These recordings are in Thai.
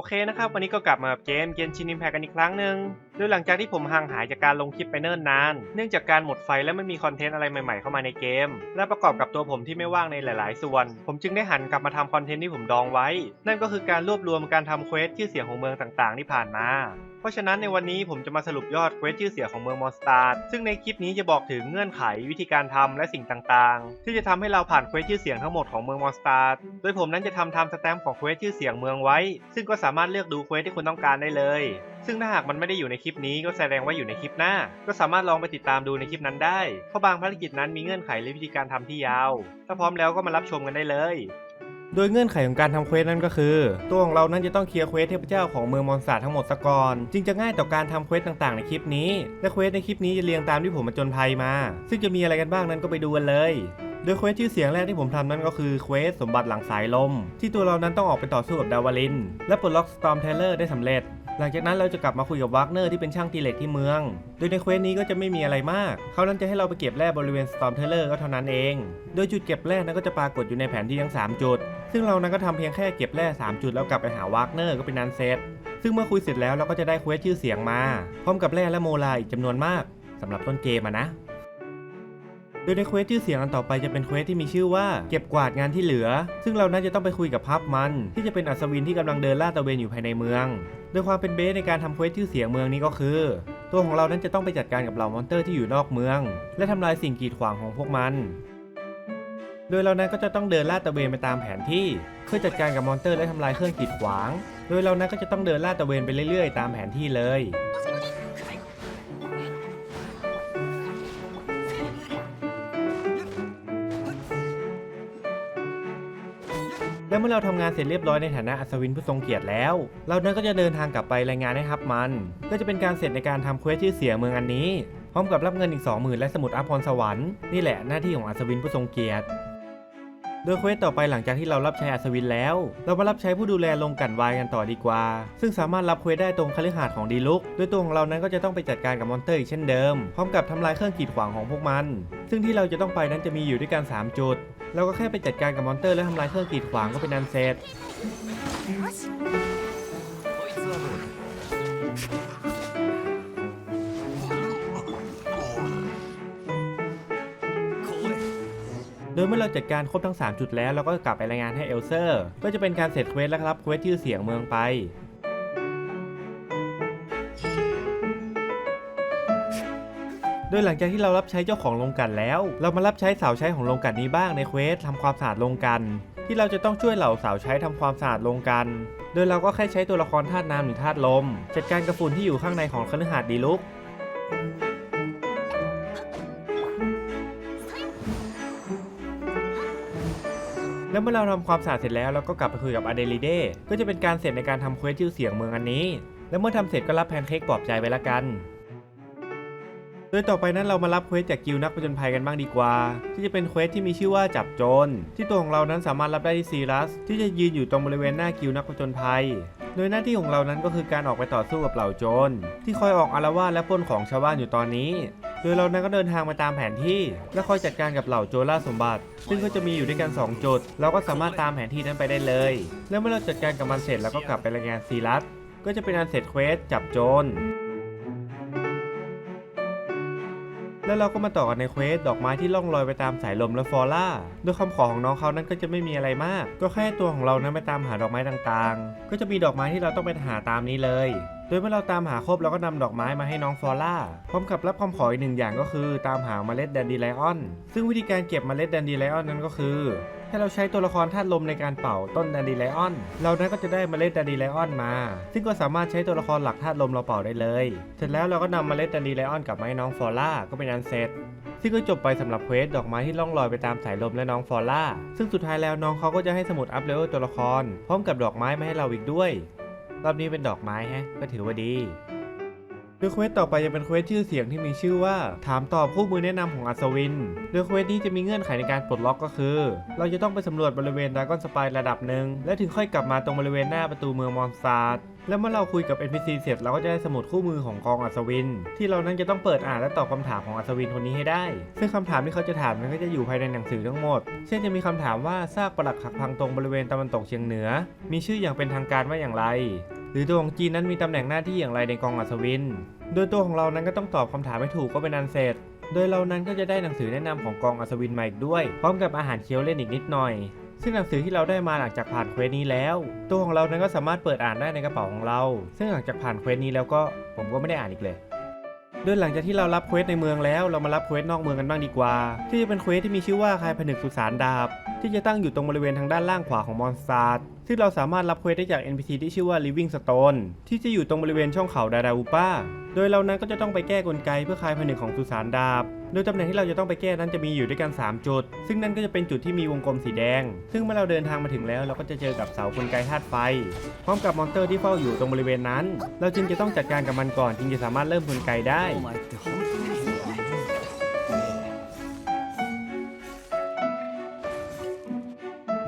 โอเคนะครับ วันนี้ก็กลับมากับเกมเกนชินิมแพกันอีกครั้งหนึ่งโดยหลังจากที่ผมห่างหายจากการลงคลิปไปเนิ่นนาน เนื่องจากการหมดไฟและไม่มีคอนเทนต์อะไรใหม่ๆเข้ามาในเกม และประกอบกับตัวผมที่ไม่ว่างในหลายๆ ส่วน ผมจึงได้หันกลับมาทำคอนเทนต์ที่ผมดองไว้ นั่นก็คือการรวบรวมการทำเควสชื่อเสียงของเมืองต่างๆ ที่ผ่านมาเพราะฉะนั้นในวันนี้ผมจะมาสรุปยอดเควสชื่อเสียงของเมืองมอนสตาร์ซึ่งในคลิปนี้จะบอกถึงเงื่อนไขวิธีการทำและสิ่งต่างๆ ที่จะทำให้เราผ่านเควสชื่อเสียงทั้งหมดของเมืองมอนสตาร์โดยผมนั้นจะทำไทม์สแตมป์ของเควสชื่อเสียงเมืองไว้ ซึ่งก็สาามารถเลือกดูเควสที่คุณต้องการได้เลย ซึ่งถ้าหากมันไม่ได้อยู่ในคลิปนี้ก็แสดงว่าอยู่ในคลิปหน้า ก็สามารถลองไปติดตามดูในคลิปนั้นได้ เพราะบางภารกิจนั้นมีเงื่อนไขและวิธีการทำที่ยาว ถ้าพร้อมแล้วก็มารับชมกันได้เลย โดยเงื่อนไขของการทำเควสนั้นก็คือ ตัวของเรานั้นจะต้องเคลียร์เควสเทพเจ้าของเมืองมอนสตาทั้งหมดซะก่อนจึงจะง่ายต่อการทำเควสต่างๆ ในคลิปนี้ และเควสในคลิปนี้จะเรียงตามที่ผมมาจนภัยมา ซึ่งจะมีอะไรกันบ้างนั้นก็ไปดูกันเลยโดยเควสชื่อเสียงแรกที่ผมทำนั้นก็คือเควสสมบัติหลังสายลม ที่ตัวเรานั้นต้องออกไปต่อสู้กับดาวาลิน และปลดล็อกสตอมเทเลอร์ได้สำเร็จ หลังจากนั้นเราจะกลับมาคุยกับวากเนอร์ที่เป็นช่างตีเหล็กที่เมือง โดยในเควสนี้ก็จะไม่มีอะไรมาก เขานั้นจะให้เราไปเก็บแร่บริเวณสตอมเทเลอร์ก็เท่านั้นเอง โดยจุดเก็บแร่นั้นก็จะปรากฏอยู่ในแผนที่ทั้ง 3 จุด ซึ่งเรานั้นก็ทำเพียงแค่เก็บแร่3จุดแล้วกลับไปหาวากเนอร์ก็เป็นนันเซตซึ่งเมื่อคุยเสร็จแล้วเราก็จะได้เควสชื่อเสียงมา พร้อมกับแร่และโมลาอีกจำนวนมากสำหรับต้นเกมนะ โดยในเควสชื่อเสียงอันต่อไปจะเป็นเควสที่มีชื่อว่าเก็บกวาดงานที่เหลือ ซึ่งเราน่าจะต้องไปคุยกับพับมัน ที่จะเป็นอัศวินที่กำลังเดินลาดตระเวนอยู่ภายในเมือง โดยความเป็นเบสในการทำเควสชื่อเสียงเมืองนี้ก็คือ ตัวของเรานั้นจะต้องไปจัดการกับเหล่ามอนเตอร์ที่อยู่นอกเมือง และทำลายสิ่งกีดขวางของพวกมัน โดยเรานั้นก็จะต้องเดินลาดตระเวนไปตามแผนที่ เพื่อจัดการกับมอนเตอร์และทำลายเครื่องกีดขวาง โดยเรานั้นก็จะต้องเดินลาดตระเวนไปเรื่อยๆ ตามแผนที่เลย และเมื่อเราทำงานเสร็จเรียบร้อยในฐานะอัศวินผู้ทรงเกียรติแล้ว เรานั้นก็จะเดินทางกลับไปรายงานให้ฮับมัน ก็จะเป็นการเสร็จในการทำเควสชื่อเสียงเมืองอันนี้ พร้อมกับรับเงินอีก 20,000 และสมุดอัพพรสวรรค์ นี่แหละหน้าที่ของอัศวินผู้ทรงเกียรติ โดยเควสต่อไปหลังจากที่เรารับใช้อัศวินแล้ว เรามารับใช้ผู้ดูแลลงกันวายกันต่อดีกว่า ซึ่งสามารถรับเควสได้ตรงคฤหาสน์ของดีลุกโดยตัวของเรานั้นก็จะต้องไปจัดการกับมอนเตอร์อีกเช่นเดิม พร้อมกับทำลายเครื่องกีดขวางของพวกมัน ซึ่งที่เราจะต้องไปนั้นจะมีอยู่ด้วยกัน 3 จุด เราก็แค่ไปจัดการกับมอนเตอร์และทำลายเครื่องกีดขวางก็เป็นอันเสร็จ ดยเมื่อเราจัดการครบทั้ง 3 จุดแล้วเราก็กลับไปรายงานให้เอลเซอร์ ก็จะเป็นการเสร็จเควสและรับเควสชื่อเสียงเมืองไปโดยหลังจากที่เรารับใช้เจ้าของโรงกันแล้ว เรามารับใช้สาวใช้ของโรงกันนี้บ้างในเควสทำความสะอาดโรงกัน ที่เราจะต้องช่วยเหล่าสาวใช้ทำความสะอาดโรงกัน โดยเราก็แค่ใช้ตัวละครธาตุน้ำหรือธาตุลม จัดการกับฝุ่นที่อยู่ข้างในของคฤหาสน์ดีลุก แล้วเมื่อเราทำความสะอาดเสร็จแล้วเราก็กลับไปคุยกับอเดลิเดก็จะเป็นการเสร็จในการทำเควสชื่อเสียงเมืองอันนี้ แล้วเมื่อทำเสร็จก็รับแพนเค้กปลอบใจไปละกัน โดยต่อไปนั้นเรามารับเควสจากกิลนักผจญภัยกันบ้างดีกว่า ที่จะเป็นเควสที่มีชื่อว่าจับโจรที่ตัวของเรานั้นสามารถรับได้ที่ซีรัส ที่จะยืนอยู่ตรงบริเวณหน้ากิลนักผจญภัย โดยหน้าที่ของเรานั้นก็คือการออกไปต่อสู้กับเหล่าโจรที่คอยออกอารวาสและปล้นของชาวบ้านอยู่ตอนนี้ โดยเรานั้นก็เดินทางมาตามแผนที่ และคอยจัดการกับเหล่าโจรล่าสมบัติ ซึ่งก็จะมีอยู่ด้วยกัน 2 จุด เราก็สามารถตามแผนที่นั้นไปได้เลย แล้วเมื่อเราจัดการกับมันเสร็จเราก็กลับไปรายงานซีรัสก็จะเป็นอันเสร็จเควสจับโจรแล้วเราก็มาต่อกันในเควสดอกไม้ที่ล่องลอยไปตามสายลมและฟอร่าโดยคำขอของน้องเขานั้นก็จะไม่มีอะไรมาก ก็แค่ตัวของเรานั้นไปตามหาดอกไม้ต่างๆ ก็จะมีดอกไม้ที่เราต้องไปหาตามนี้เลย โดยเมื่อเราตามหาครบเราก็นำดอกไม้มาให้น้องฟอร่าพร้อมกับรับคำขออีกหนึ่งอย่างก็คือ ตามหาเมล็ดแดนดีไลออน ซึ่งวิธีการเก็บเมล็ดแดนดีไลออนนั้นก็คือถ้าเราใช้ตัวละครธาตุลมในการเป่าต้นแดนดีไลออน เรานั้นก็จะได้เมล็ดแดนดีไลออนมา ซึ่งก็สามารถใช้ตัวละครหลักธาตุลมเราเป่าได้เลย เสร็จแล้วเราก็นำเมล็ดแดนดีไลออนกลับมาให้น้องฟอร่าก็เป็นอันเสร็จซึ่งก็จบไปสำหรับเควสดอกไม้ที่ล่องลอยไปตามสายลมและน้องฟอร่า ซึ่งสุดท้ายแล้วน้องเขาก็จะให้สมุดอัพเลเวลตัวละคร พร้อมกับดอกไม้มาให้เราอีกด้วย รอบนี้เป็นดอกไม้แฮะ ก็ถือว่าดี โดยเควสต่อไปจะเป็นเควสชื่อเสียงที่มีชื่อว่า ถามตอบคู่มือแนะนำของอัศวิน โดยเควสนี้จะมีเงื่อนไขในการปลดล็อกก็คือ เราจะต้องไปสำรวจบริเวณดากอนสปายระดับหนึ่งและถึงค่อยกลับมาตรงบริเวณหน้าประตูเมืองมอนซาร์ดและเมื่อเราคุยกับ NPC เสร็จเราก็จะได้สมุดคู่มือของกองอัศวิน ที่เรานั้นจะต้องเปิดอ่านและตอบคำถามของอัศวินคนนี้ให้ได้ ซึ่งคำถามที่เขาจะถามนั้นก็จะอยู่ภายในหนังสือทั้งหมด เช่นจะมีคำถามว่าซากปรักหักพังตรงบริเวณตะวันตกเฉียงเหนือ มีชื่ออย่างเป็นทางการว่าอย่างไร หรือตัวของจีนนั้นมีตำแหน่งหน้าที่อย่างไรในกองอัศวิน โดยตัวของเรานั้นก็ต้องตอบคำถามให้ถูกก็เป็นอันเสร็จ โดยเรานั้นก็จะได้หนังสือแนะนำของกองอัศวินมาอีกด้วย พร้อมกับอาหารเคี้ยวเล่นอีกนิดหน่อย ซึ่งหนังสือที่เราได้มาหลังจากผ่านเควสนี้แล้ว ตัวของเรานั้นก็สามารถเปิดอ่านได้ในกระเป๋าของเรา ซึ่งหลังจากผ่านเควสนี้แล้วก็ผมก็ไม่ได้อ่านอีกเลยโดยหลังจากที่เรารับเควสในเมืองแล้วเรามารับเควสนอกเมืองกันบ้างดีกว่า ที่จะเป็นเควสที่มีชื่อว่าคายผนึกสุสานดาบ ที่จะตั้งอยู่ตรงบริเวณทางด้านล่างขวาของมอนสตาร์ ซึ่งเราสามารถรับเควสได้จาก NPC ที่ชื่อว่า Living Stone ที่จะอยู่ตรงบริเวณช่องเขาดาดาอูปาโดยเรานั้นก็จะต้องไปแก้กลไกเพื่อคลายผนึกของสุสานดาบ โดยตำแหน่งที่เราจะต้องไปแก้นั้นจะมีอยู่ด้วยกัน 3 จุด ซึ่งนั่นก็จะเป็นจุดที่มีวงกลมสีแดง ซึ่งเมื่อเราเดินทางมาถึงแล้วเราก็จะเจอกับเสากลไกธาตุไฟ พร้อมกับมอนสเตอร์ที่เฝ้าอยู่ตรงบริเวณนั้น เราจึงจะต้องจัดการกับมันก่อนจึงจะสามารถเริ่มกลไกได้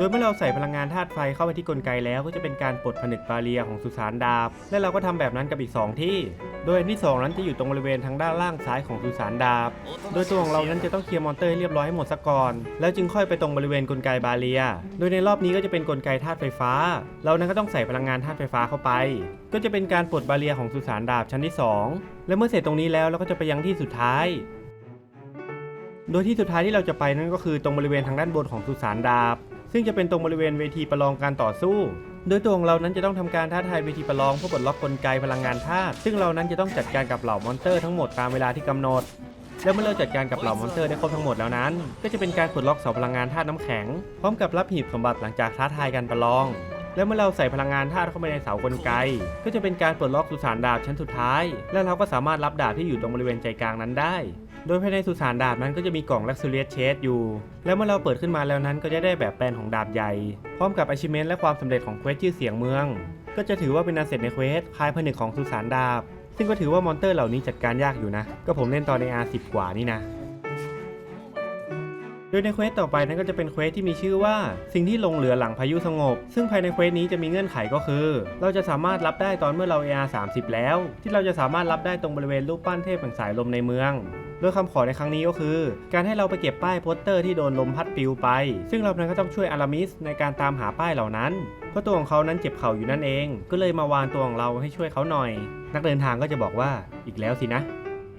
ดยเมื่อเราใส่พลังงานธาตุไฟเข้าไปที่กลไกแล้วก็จะเป็นการปลดผนึกบาเรียของสุสานดาบ และเราก็ทำแบบนั้นกับอีก 2 ที่ โดยอันที่ 2 นั้นจะอยู่ตรงบริเวณทางด้านล่างซ้ายของสุสานดาบ โดยตัวของเรานั้นจะต้องเคลียร์มอนเตอร์ให้เรียบร้อยให้หมดซะก่อน แล้วจึงค่อยไปตรงบริเวณกลไกบาเรีย โดยในรอบนี้ก็จะเป็นกลไกธาตุไฟฟ้า เรานั้นก็ต้องใส่พลังงานธาตุไฟฟ้าเข้าไป ก็จะเป็นการปลดบาเรียของสุสานดาบชั้นที่ 2 และเมื่อเสร็จตรงนี้แล้วเราก็จะไปยังที่สุดท้ายโดยที่สุดท้ายที่เราจะไปนั่นก็คือตรงบริเวณทางด้านบนของสุสานดาบ ซึ่งจะเป็นตรงบริเวณเวทีประลองการต่อสู้ โดยตัวของเรานั้นจะต้องทำการท้าทายเวทีประลองเพื่อปลดล็อกกลไกพลังงานธาตุซึ่งเรานั้นจะต้องจัดการกับเหล่ามอนสเตอร์ทั้งหมดตามเวลาที่กำหนดและเมื่อเราจัดการกับเหล่ามอนสเตอร์ได้ครบทั้งหมดแล้วนั้น ก็จะเป็นการปลดล็อกเสาพลังงานธาตุน้ำแข็ง พร้อมกับรับหีบสมบัติหลังจากท้าทายการประลอง และเมื่อเราใส่พลังงานธาตุเข้าไปในเสากลไก ก็จะเป็นการปลดล็อกสุสานดาบชั้นสุดท้าย และเราก็สามารถรับดาบที่อยู่ตรงบริเวณใจกลางนั้นได้ โดยภายในสุสานดาบนั้นก็จะมีกล่อง Luxurious Chest อยู่ และเมื่อเราเปิดขึ้นมาแล้วนั้นก็จะได้แบบแปลนของดาบใหญ่ พร้อมกับ achievement และความสำเร็จของเควสชื่อเสียงเมือง ก็จะถือว่าเป็นอันเสร็จในเควสคลายผนึกของสุสานดาบ ซึ่งก็ถือว่ามอนเตอร์เหล่านี้จัดการยากอยู่นะ ก็ผมเล่นตอนใน R10 กว่านี่นะโดยในเควสต่อไปนั้นก็จะเป็นเควสที่มีชื่อว่า สิ่งที่ลงเหลือหลังพายุสงบ ซึ่งภายในเควสนี้จะมีเงื่อนไขก็คือ เราจะสามารถรับได้ตอนเมื่อเรา AR 30 แล้ว ที่เราจะสามารถรับได้ตรงบริเวณรูปปั้นเทพแห่งสายลมในเมือง โดยคำขอในครั้งนี้ก็คือ การให้เราไปเก็บป้ายโปสเตอร์ที่โดนลมพัดปลิวไป ซึ่งเรานั้นก็ต้องช่วยอารามิสในการตามหาป้ายเหล่านั้น เพราะตัวของเขานั้นเจ็บเข่าอยู่นั่นเอง ก็เลยมาวานตัวของเราให้ช่วยเขาหน่อย นักเดินทางก็จะบอกว่าอีกแล้วสินะ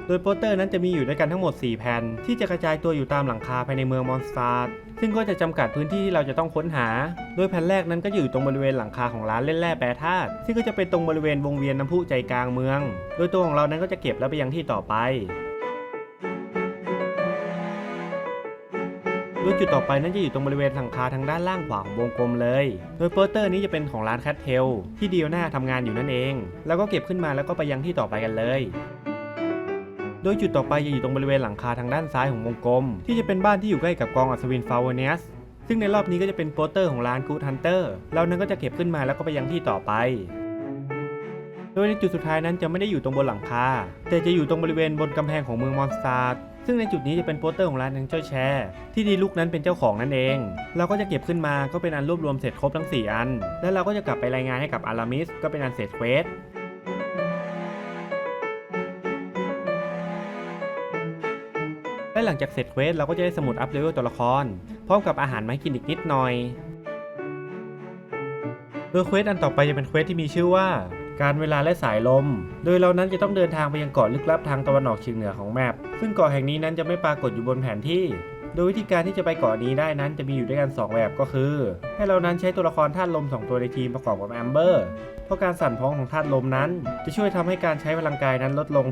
โดยโปสเตอร์นั้นจะมีอยู่ด้วยกันทั้งหมด 4 แผ่น ที่จะกระจายตัวอยู่ตามหลังคาภายในเมืองมอนสตาร์ซึ่งก็จะจำกัดพื้นที่ที่เราจะต้องค้นหา โดยแผ่นแรกนั้นก็อยู่ตรงบริเวณหลังคาของร้านเล่นแร่แปรธาตุซึ่งก็จะเป็นตรงบริเวณวงเวียนน้ำพุใจกลางเมือง โดยตัวของเรานั้นก็จะเก็บแล้วไปยังที่ต่อไป โดยจุดต่อไปนั้นจะอยู่ตรงบริเวณหลังคาทางด้านล่างขวาของวงกลมเลย โดยโปสเตอร์นี้จะเป็นของร้านแคทเทลที่เดียวหน้าทำงานอยู่นั่นเอง แล้วก็เก็บขึ้นมาแล้วก็ไปยังที่ต่อไปกันเลยโดยจุดต่อไปจะอยู่ตรงบริเวณหลังคาทางด้านซ้ายของวงกลม ที่จะเป็นบ้านที่อยู่ใกล้กับกองอัศวินฟาวเนียสซึ่งในรอบนี้ก็จะเป็นโปสเตอร์ของร้านกู d ฮันเตอร์เรานั้นก็จะเก็บขึ้นมาแล้วก็ไปยังที่ต่อไป โดยในจุดสุดท้ายนั้นจะไม่ได้อยู่ตรงบนหลังคา แต่จะอยู่ตรงบริเวณบนกำแพงของเมืองมอนสตาร์ ซึ่งในจุดนี้จะเป็นโปสเตอร์ของร้านแองเจิลแชร์ที่ดีลุกนั้นเป็นเจ้าของนั่นเอง เราก็จะเก็บขึ้นมาก็เป็นอันรวบรวมเสร็จครบทั้ง 4 อัน แล้วเราก็จะกลับไปรายงานให้กับอารามิสก็เป็นอันเสร็จเควสและหลังจากเสร็จเควสเราก็จะได้สมุดอัพเลเวลตัวละครพร้อมกับอาหารมาให้กินอีกนิดหน่อยโดยเควสอันต่อไปจะเป็นเควสที่มีชื่อว่า การเวลาและสายลม โดยเรานั้นจะต้องเดินทางไปยังเกาะลึกลับทางตะวันออกเฉียงเหนือของแมปซึ่งเกาะแห่งนี้นั้นจะไม่ปรากฏอยู่บนแผนที่ โดยวิธีการที่จะไปเกาะนี้ได้นั้นจะมีอยู่ด้วยกัน 2 แบบก็คือ ให้เรานั้นใช้ตัวละครธาตุลม 2 ตัวในทีมประกอบกับแอมเบอร์เพราะการสั่นพ้องของธาตุลมนั้น จะช่วยทำให้การใช้พลังกายนั้นลดลง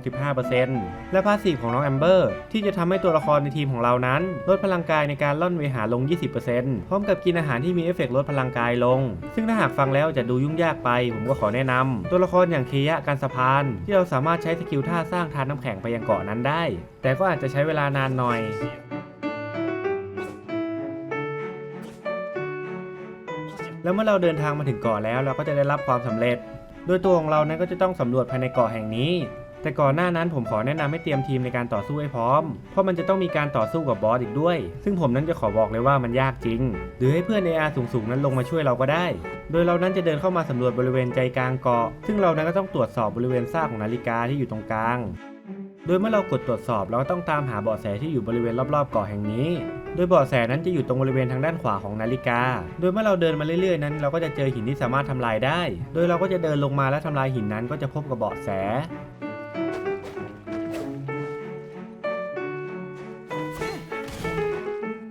15%และพาสซีฟของน้องแอมเบอร์ที่จะทำให้ตัวละครในทีมของเรานั้น ลดพลังกายในการล่อนเวหาลง 20%พร้อมกับกินอาหารที่มีเอฟเฟกต์ลดพลังกายลง ซึ่งถ้าหากฟังแล้วจะดูยุ่งยากไป ผมก็ขอแนะนำตัวละครอย่างเคยะการสะพาน ที่เราสามารถใช้สกิลท่าสร้างทานน้ำแข็งไปยังเกาะนั้นได้ แต่ก็อาจจะใช้เวลานานหน่อย แล้วเมื่อเราเดินทางมาถึงเกาะแล้วเราก็จะได้รับความสำเร็จ โดยตัวของเรานั้นก็จะต้องสำรวจภายในเกาะแห่งนี้ แต่ก่อนหน้านั้นผมขอแนะนำให้เตรียมทีมในการต่อสู้ให้พร้อม เพราะมันจะต้องมีการต่อสู้กับบอสอีกด้วย ซึ่งผมนั้นจะขอบอกเลยว่ามันยากจริง หรือให้เพื่อน AR สูงๆนั้นลงมาช่วยเราก็ได้ โดยเรานั้นจะเดินเข้ามาสำรวจบริเวณใจกลางเกาะ ซึ่งเรานั้นก็ต้องตรวจสอบบริเวณซากของนาฬิกาที่อยู่ตรงกลาง โดยเมื่อเรากดตรวจสอบเราก็ต้องตามหาเบาะแสที่อยู่บริเวณรอบๆเกาะแห่งนี้ โดยเบาะแสนั้นจะอยู่ตรงบริเวณทางด้านขวาของนาฬิกา โดยเมื่อเราเดินมาเรื่อยๆ นั้น เราก็จะเจอหินที่สามารถทำลายได้ โดยเราก็จะเดินลงมาและทำลายหินนั้นก็จะพบกับเบาะแส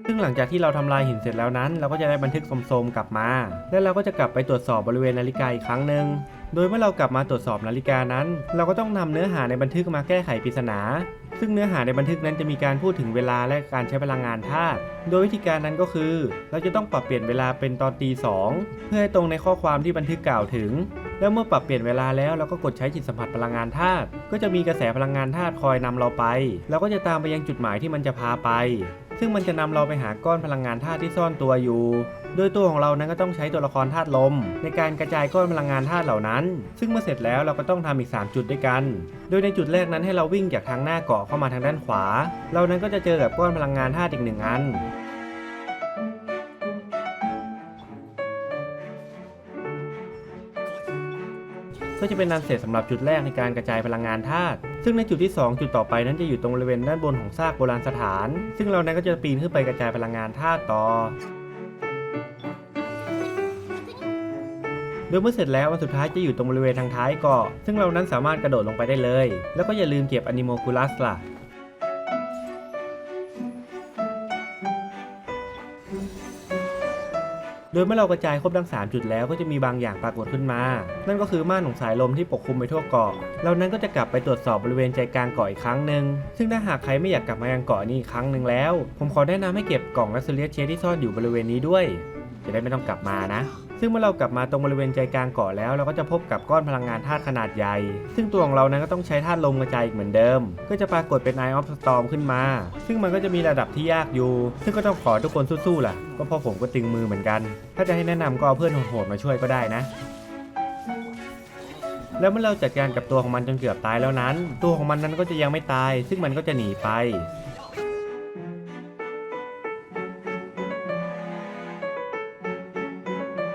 ซึ่งหลังจากที่เราทำลายหินเสร็จแล้วนั้น เราก็จะได้บันทึกโสมๆกลับมา และเราก็จะกลับไปตรวจสอบบริเวณนาฬิกาอีกครั้งหนึ่ง โดยเมื่อเรากลับมาตรวจสอบนาฬิกานั้น เราก็ต้องนำเนื้อหาในบันทึกมาแก้ไขปริศนา ซึ่งเนื้อหาในบันทึกนั้นจะมีการพูดถึงเวลาและการใช้พลังงานธาตุ โดยวิธีการนั้นก็คือ เราจะต้องปรับเปลี่ยนเวลาเป็นตอนตีสองเพื่อให้ตรงในข้อความที่บันทึกกล่าวถึง แล้วเมื่อปรับเปลี่ยนเวลาแล้วเราก็กดใช้จิตสัมผัสพลังงานธาตุ ก็จะมีกระแสพลังงานธาตุคอยนำเราไป เราก็จะตามไปยังจุดหมายที่มันจะพาไป ซึ่งมันจะนำเราไปหาก้อนพลังงานธาตุที่ซ่อนตัวอยู่ โดยตัวของเรานั้นก็ต้องใช้ตัวละครธาตุลม ในการกระจายก้อนพลังงานธาตุเหล่านั้น ซึ่งเมื่อเสร็จแล้วเราก็ต้องทำอีก 3 จุดด้วยกัน โดยในจุดแรกนั้นให้เราวิ่งจากทางหน้าเกาะเข้ามาทางด้านขวา เรานั้นก็จะเจอกับก้อนพลังงานธาตุอีกหนึ่งอันก็จะเป็นนันเสร็จสำหรับจุดแรกในการกระจายพลังงานธาตุ ซึ่งในจุดที่ 2 จุดต่อไปนั้นจะอยู่ตรงบริเวณด้านบนของซากโบราณสถาน ซึ่งเรานั้นก็จะปีนขึ้นไปกระจายพลังงานธาตุต่อ โดยเมื่อเสร็จแล้ววันสุดท้ายจะอยู่ตรงบริเวณทางท้ายเกาะซึ่งเรานั้นสามารถกระโดดลงไปได้เลย แล้วก็อย่าลืมเก็บอนิโมคูลัสล่ะโดยเมื่อเรากระจายครบทั้ง 3 จุดแล้วก็จะมีบางอย่างปรากฏขึ้นมา นั่นก็คือม่านของสายลมที่ปกคลุมไปทั่วเกาะ เรานั้นก็จะกลับไปตรวจสอบบริเวณใจกลางเกาะอีกครั้งหนึ่ง ซึ่งถ้าหากใครไม่อยากกลับมายังเกาะนี้อีกครั้งหนึ่งแล้ว ผมขอแนะนำให้เก็บกล่องและเซเลียสเชที่ซ่อนอยู่บริเวณนี้ด้วย จะได้ไม่ต้องกลับมานะ ซึ่งเมื่อเรากลับมาตรงบริเวณใจกลางเกาะแล้วเราก็จะพบกับก้อนพลังงานธาตุขนาดใหญ่ ซึ่งตัวของเรานั้นก็ต้องใช้ธาตุลมกระจายอีกเหมือนเดิม ก็จะปรากฏเป็น Eye of Storm ขึ้นมา ซึ่งมันก็จะมีระดับที่ยากอยู่ ซึ่งก็ต้องขอทุกคนสู้ๆล่ะ ก็เพราะผมก็ตึงมือเหมือนกัน ถ้าจะให้แนะนำก็เอาเพื่อนโหดๆมาช่วยก็ได้นะแล้วเมื่อเราจัดการกับตัวของมันจนเกือบตายแล้วนั้น ตัวของมันนั้นก็จะยังไม่ตาย ซึ่งมันก็จะหนีไป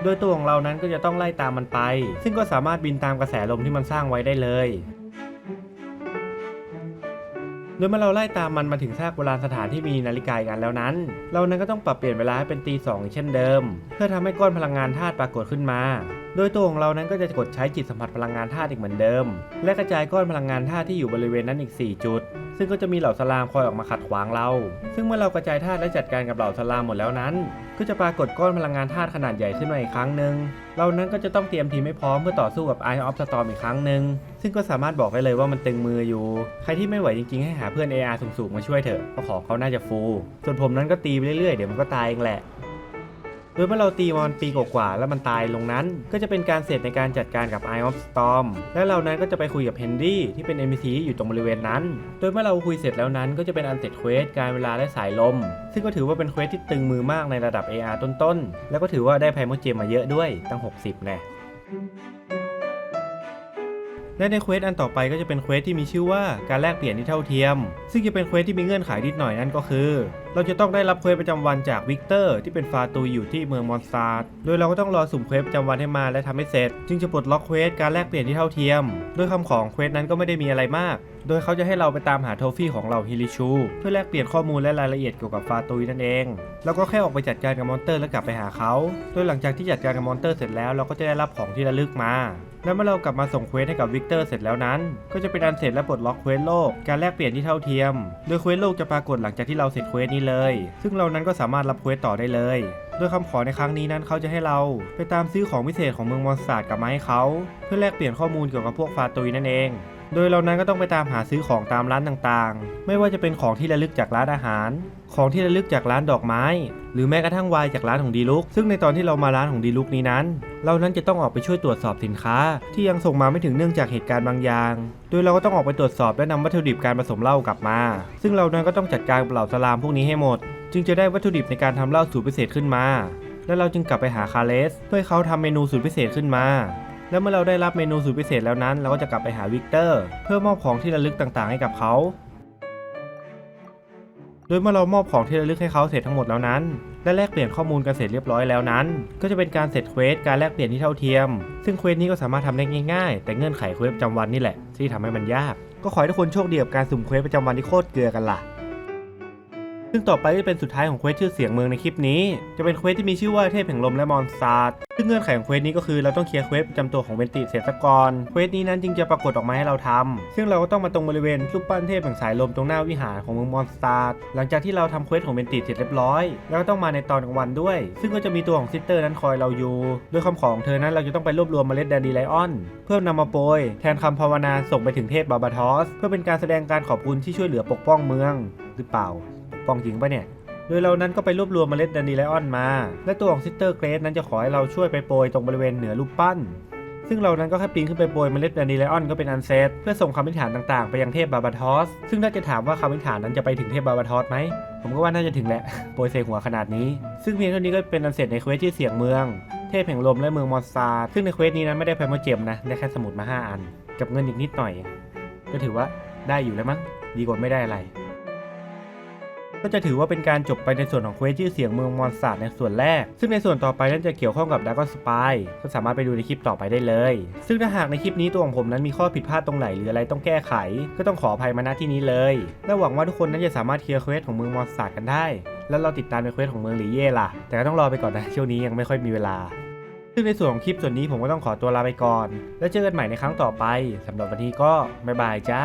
โดยตัวของเรานั้นก็จะต้องไล่ตามมันไป ซึ่งก็สามารถบินตามกระแสลมที่มันสร้างไว้ได้เลยโดยเมื่อเราไล่ตามมันมาถึงซากโบราณสถานที่มีนาฬิกากันแล้วนั้น เรานั้นก็ต้องปรับเปลี่ยนเวลาให้เป็นตีสองเช่นเดิม เพื่อทำให้ก้อนพลังงานธาตุปรากฏขึ้นมา โดยตัวของเรานั้นก็จะกดใช้จิตสัมผัสพลังงานธาตุอีกเหมือนเดิม และกระจายก้อนพลังงานธาตุที่อยู่บริเวณนั้นอีก 4 จุด ซึ่งก็จะมีเหล่าสลามคอยออกมาขัดขวางเรา ซึ่งเมื่อเรากระจายธาตุและจัดการกับเหล่าสลามหมดแล้วนั้น ก็จะปรากฏก้อนพลังงานธาตุขนาดใหญ่ขึ้นมาอีกครั้งหนึ่งเรานั้นก็จะต้องเตรียมทีมให้พร้อมเพื่อต่อสู้กับ Eye of Storm อีกครั้งหนึ่งซึ่งก็สามารถบอกได้เลยว่ามันตึงมืออยู่ ใครที่ไม่ไหวจริงๆ ให้หาเพื่อน AR สูงๆ มาช่วยเถอะเพราะของเขาน่าจะฟูลส่วนผมนั้นก็ตีไปเรื่อยๆ เดี๋ยวมันก็ตายเองแหละ โดยเมื่อเราตีมอนปีกว่าแล้วมันตายลงนั้น ก็จะเป็นการเสร็จในการจัดการกับ Eye of Storm และเรานั้นก็จะไปคุยกับเฮนรี่ที่เป็น NPC ที่อยู่ตรงบริเวณนั้น โดยเมื่อเราคุยเสร็จแล้วนั้นก็จะเป็นอันเสร็จเควสการเวลาและสายลม ซึ่งก็ถือว่าเป็นเควสที่ตึงมือมากในระดับ AR ต้นๆ แล้วก็ถือว่าได้ไพโมเจมมาเยอะด้วยตั้ง 60แน่ และในเควสอันต่อไปก็จะเป็นเควสที่มีชื่อว่าการแลกเปลี่ยนที่เท่าเทียม ซึ่งจะเป็นเควสที่มีเงื่อนไขนิดหน่อยนั่นก็คือ เราจะต้องได้รับเควสประจำวันจากวิกเตอร์ที่เป็นฟาตูอยู่ที่เมืองมอนซาร์ดโดยเราก็ต้องรอสุ่มเควสประจำวันให้มาและทำให้เสร็จ จึงจะปลดล็อกเควสการแลกเปลี่ยนที่เท่าเทียม โดยคำของเควสนั้นก็ไม่ได้มีอะไรมาก โดยเขาจะให้เราไปตามหาโทฟี่ของเหล่าฮิริชู เพื่อแลกเปลี่ยนข้อมูลและรายละเอียดเกี่ยวกับฟาตุยนั่นเอง แล้วก็แค่ออกไปจัดการกับมอนเตอร์แล้วกลับไปหาเขา โดยหลังจากที่จัดการกับมอนเตอร์เสร็จแล้วเราก็จะได้รับของที่ระลึกมา และเมื่อเรากลับมาส่งเควสให้กับวิกเตอร์เสร็จแล้วนั้น ก็จะเป็นอันเสร็จและปลดล็อกเควสโลก การแลกเปลี่ยนที่เท่าเทียม โดยเควสโลกจะปรากฏหลังจากที่เราเสร็จเควสนี้เลย ซึ่งเรานั้นก็สามารถรับเควสต่อได้เลยโดยคำขอในครั้งนี้นั้นเขาจะให้เราไปตามซื้อของพิเศษของเมืองมอนสตาร์ดกลับมาให้เขา เพื่อแลกเปลี่ยนข้อมูลเกี่ยวกับพวกฟาตุยนั่นเอง โดยเรานั้นก็ต้องไปตามหาซื้อของตามร้านต่างๆ ไม่ว่าจะเป็นของที่ระลึกจากร้านอาหาร ของที่ระลึกจากร้านดอกไม้ หรือแม้กระทั่งวน์จากร้านของดีลุก ซึ่งในตอนที่เรามาร้านของดีลุกนี้นั้น เรานั้นจะต้องออกไปช่วยตรวจสอบสินค้า ที่ยังส่งมาไม่ถึงเนื่องจากเหตุการณ์บางอย่าง โดยเราก็ต้องออกไปตรวจสอบและนำวัตถุดิบการผสมเหล้ากลับมา ซึ่งเรานั้นก็ต้องจัดการเหล่าสลามพวกนี้ให้หมด จึงจะได้วัตถุดิบในการทำเหล้าสูตรพิเศษขึ้นมา แล้วเราจึงกลับไปหาคาเลสเพื่อเขาทำเมนูสูตรพิเศษขึ้นมา แล้วเมื่อเราได้รับเมนูสูตรพิเศษแล้วนั้น เราก็จะกลับไปหาวิกเตอร์ เพื่อมอบของที่ระลึกต่างๆ ให้กับเขา โดยเมื่อเรามอบของที่ระลึกให้เขาเสร็จทั้งหมดแล้วนั้น และแลกเปลี่ยนข้อมูลกันเสร็จเรียบร้อยแล้วนั้น ก็จะเป็นการเสร็จเควสการแลกเปลี่ยนที่เท่าเทียม ซึ่งเควสนี้ก็สามารถทำได้ง่ายๆ แต่เงื่อนไขเควสประจำวันนี่แหละที่ทำให้มันยาก ก็ขอให้ทุกคนโชคดีกับการสุ่มเควสประจำวันที่โคตรเกลือกันล่ะ ซึ่งต่อไปจะเป็นสุดท้ายของเควสชื่อเสียงเมืองในคลิปนี้ จะเป็นเควสที่มีชื่อว่าเทพแห่งลมและมอนสตาร์ซึ่งเงื่อนไขของเควสนี้ก็คือเราต้องเคลียร์เควสประจำตัวของเวนติเสร็จซะก่อนเควสนี้นั้นจึงจะปรากฏออกมาให้เราทำซึ่งเราก็ต้องมาตรงบริเวณรูปปั้นเทพแห่งสายลมตรงหน้าวิหารของเมืองมอนสตาร์หลังจากที่เราทำเควสของเวนติเสร็จเรียบร้อย แล้วก็ต้องมาในตอนกลางวันด้วย ซึ่งก็จะมีตัวของซิสเตอร์นั้นคอยเราอยู่ด้วยคำขอของเธอนั้นเราจะต้องไปรวบรวมเมล็ดแดนดีไลออน เพื่อนำมาโปรยแทนคำภาวนาส่งไปถึงเทพบาบาทอส เพื่อเป็นการแสดงการขอบคุณที่ช่วยเหลือปกป้องเมืองหรือเปล่า ปองจริงปะเนี่ย โดยเรานั้นก็ไปรวบรวมเมล็ดแดนดีไลออนมา และตัวของซิสเตอร์เกรสนั้นจะขอให้เราช่วยไปโปรยตรงบริเวณเหนือรูปปั้น ซึ่งเรานั้นก็แค่ปีนขึ้นไปโปรยเมล็ดแดนดีไลออนก็เป็นอันเซตเพื่อส่งคำอิฐานต่างๆ ไปยังเทพบาบาทอส ซึ่งถ้าจะถามว่าคำอิฐานนั้นจะไปถึงเทพบาบาทอสไหมผมก็ว่าน่าจะถึงแหละโปรยใส่หัวขนาดนี้ ซึ่งเพียงเท่านี้ก็เป็นอันเสร็จในเควสที่เสียงเมือง เทพแห่งลมและเมืองมอนสตาซึ่งในเควสนี้นั้นไม่ได้ไพรโมเจมนะได้แค่สมุดมา 5 อัน กับเงินอีกนิดหน่อย ก็ถือว่าได้อยู่แล้วมั้งดีกว่าไม่ได้อะไร ก็จะถือว่าเป็นการจบไปในส่วนของเควสชื่อเสียงเมืองมอนสตาร์ในส่วนแรก ซึ่งในส่วนต่อไปนั้นจะเกี่ยวข้องกับด r ก g นสปายก็สามารถไปดูในคลิปต่อไปได้เลย ซึ่งถ้าหากในคลิปนี้ตัวของผมนั้นมีข้อผิดพลาดตรงไหนหรืออะไรต้องแก้ไข ก็ต้องขออภัยมาณที่นี้เลย และหวังว่าทุกคนนั้นจะสามารถเคลียร์เควสของเมืองมอนสตาร์กันได้ แล้วเราติดตามในเควสของเมืองหลีเย่ล่ะ แต่ก็ต้องรอไปก่อนนะช่วงนี้ยังไม่ค่อยมีเวลาซึ่งในส่วนของคลิปส่วนนี้ผมก็ต้องขอตัวลาไปก่อน แล้วเจอกันใหม่ในครั้งต่อไปสำหรับวันนี้ก็บ๊ายบายจ้า